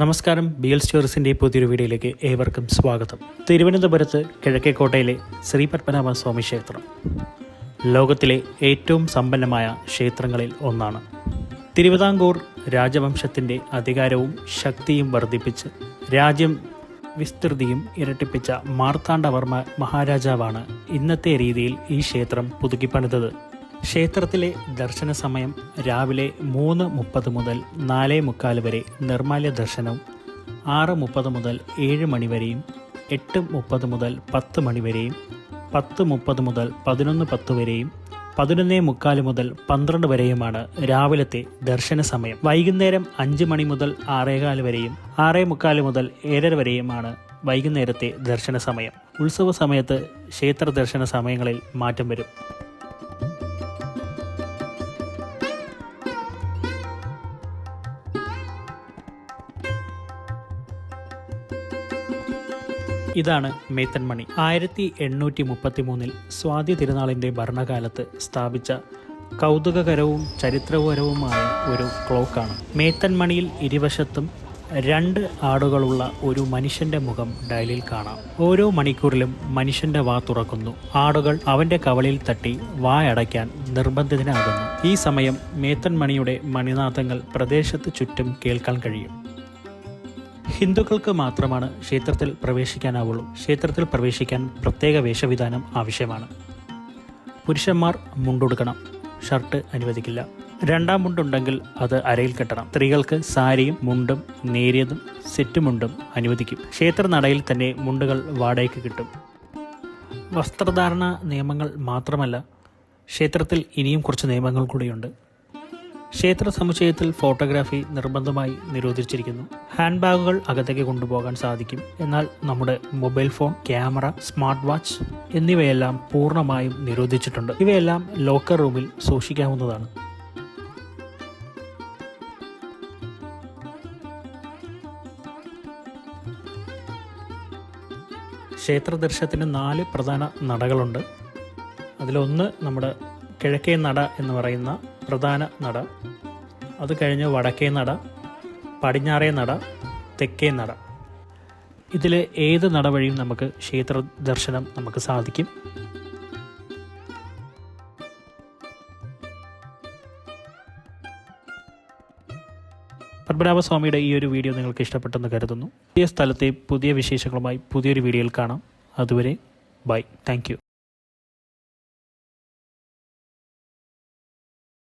നമസ്കാരം B L സ്റ്റോറിസിന്റെ പുതിയൊരു വീഡിയോയിലേക്ക് ഏവർക്കും സ്വാഗതം. തിരുവനന്തപുരത്ത് കിഴക്കേക്കോട്ടയിലെ ശ്രീ പത്മനാഭ സ്വാമി ക്ഷേത്രം. ലോകത്തിലെ ഏറ്റവും സമ്പന്നമായ ക്ഷേത്രങ്ങളിൽ ഒന്നാണ്. തിരുവിതാംകൂർ രാജവംശത്തിന്റെ അധികാരവും ശക്തിയും വർദ്ധിപ്പിച്ച് രാജ്യം വിസ്തൃതിയും ഇരട്ടിപ്പിച്ച മാർത്താണ്ഡവർമ്മ മഹാരാജാവാണ് ഇന്നത്തെ രീതിയിൽ ഈ ക്ഷേത്രം പുതുക്കിപ്പണിതത്. ക്ഷേത്രത്തിലെ ദർശന സമയം രാവിലെ മൂന്ന് മുപ്പത് മുതൽ നാല് മുക്കാൽ വരെ നിർമാല്യ ദർശനവും ആറ് മുപ്പത് മുതൽ ഏഴ് മണി വരെയും എട്ട് മുപ്പത് മുതൽ പത്ത് മണി വരെയും പത്ത് മുപ്പത് മുതൽ പതിനൊന്ന് പത്ത് വരെയും പതിനൊന്നേ മുക്കാൽ മുതൽ പന്ത്രണ്ട് വരെയുമാണ് രാവിലത്തെ ദർശന സമയം വൈകുന്നേരം അഞ്ച് മണി മുതൽ ആറേകാൽ വരെയും ആറേ മുക്കാൽ മുതൽ ഏഴര വരെയുമാണ് വൈകുന്നേരത്തെ ദർശന സമയം ഉത്സവ സമയത്ത് ക്ഷേത്ര ദർശന സമയങ്ങളിൽ മാറ്റം വരും. ഇതാണ് മേത്തൻമണി. ആയിരത്തി എണ്ണൂറ്റി മുപ്പത്തി മൂന്നിൽ സ്വാതി തിരുനാളിന്റെ ഭരണകാലത്ത് സ്ഥാപിച്ച കൗതുകകരവും ചരിത്രപരവുമായ ഒരു ക്ലോക്കാണ്. മേത്തൻ മേത്തൻമണിയിൽ ഇരുവശത്തും രണ്ട് ആടുകളുള്ള ഒരു മനുഷ്യന്റെ മുഖം ഡയലിൽ കാണാം. ഓരോ മണിക്കൂറിലും മനുഷ്യന്റെ വാ തുറക്കുന്നു. ആടുകൾ അവന്റെ കവളിൽ തട്ടി വായടയ്ക്കാൻ നിർബന്ധിതനാകുന്നു. ഈ സമയം മേത്തൻ മണിയുടെ മണിനാഥങ്ങൾ പ്രദേശത്ത് ചുറ്റും കേൾക്കാൻ കഴിയും. ഹിന്ദുക്കൾക്ക് മാത്രമാണ് ക്ഷേത്രത്തിൽ പ്രവേശിക്കാനാവുള്ളൂ. ക്ഷേത്രത്തിൽ പ്രവേശിക്കാൻ പ്രത്യേക വേഷവിധാനം ആവശ്യമാണ്. പുരുഷന്മാർ മുണ്ടുടുക്കണം. ഷർട്ട് അനുവദിക്കില്ല. രണ്ടാം മുണ്ടുണ്ടെങ്കിൽ അത് അരയിൽ കെട്ടണം. സ്ത്രീകൾക്ക് സാരിയും മുണ്ടും നേരിയതും സെറ്റുമുണ്ടും അനുവദിക്കും. ക്ഷേത്ര നടയിൽ തന്നെ മുണ്ടുകൾ വാടകയ്ക്ക് കിട്ടും. വസ്ത്രധാരണ നിയമങ്ങൾ മാത്രമല്ല ക്ഷേത്രത്തിൽ ഇനിയും കുറച്ച് നിയമങ്ങൾ കൂടിയുണ്ട്. ക്ഷേത്ര സമുച്ചയത്തിൽ ഫോട്ടോഗ്രാഫി നിർബന്ധമായി നിരോധിച്ചിരിക്കുന്നു. ഹാൻഡ് ബാഗുകൾ അകത്തേക്ക് കൊണ്ടുപോകാൻ സാധിക്കും. എന്നാൽ നമ്മുടെ mobile phone camera smart watch എന്നിവയെല്ലാം പൂർണമായും നിരോധിച്ചിട്ടുണ്ട്. ഇവയെല്ലാം ലോക്കർ റൂമിൽ സൂക്ഷിക്കാവുന്നതാണ്. ക്ഷേത്ര ദർശനത്തിന് നാല് പ്രധാന നടകളുണ്ട്. അതിലൊന്ന് നമ്മുടെ കിഴക്കേ നട എന്ന് പറയുന്ന പ്രധാന നട. അത് കഴിഞ്ഞ് വടക്കേ നട പടിഞ്ഞാറേ നട തെക്കേ നട. ഇതിൽ ഏത് നട വഴിയും നമുക്ക് ക്ഷേത്ര ദർശനം നമുക്ക് സാധിക്കും. പത്മനാഭസ്വാമിയുടെ ഈ ഒരു വീഡിയോ നിങ്ങൾക്ക് ഇഷ്ടപ്പെട്ടെന്ന് കരുതുന്നു. പുതിയ സ്ഥലത്തെ പുതിയ വിശേഷങ്ങളുമായി പുതിയൊരു വീഡിയോയിൽ കാണാം. അതുവരെ ബൈ. താങ്ക്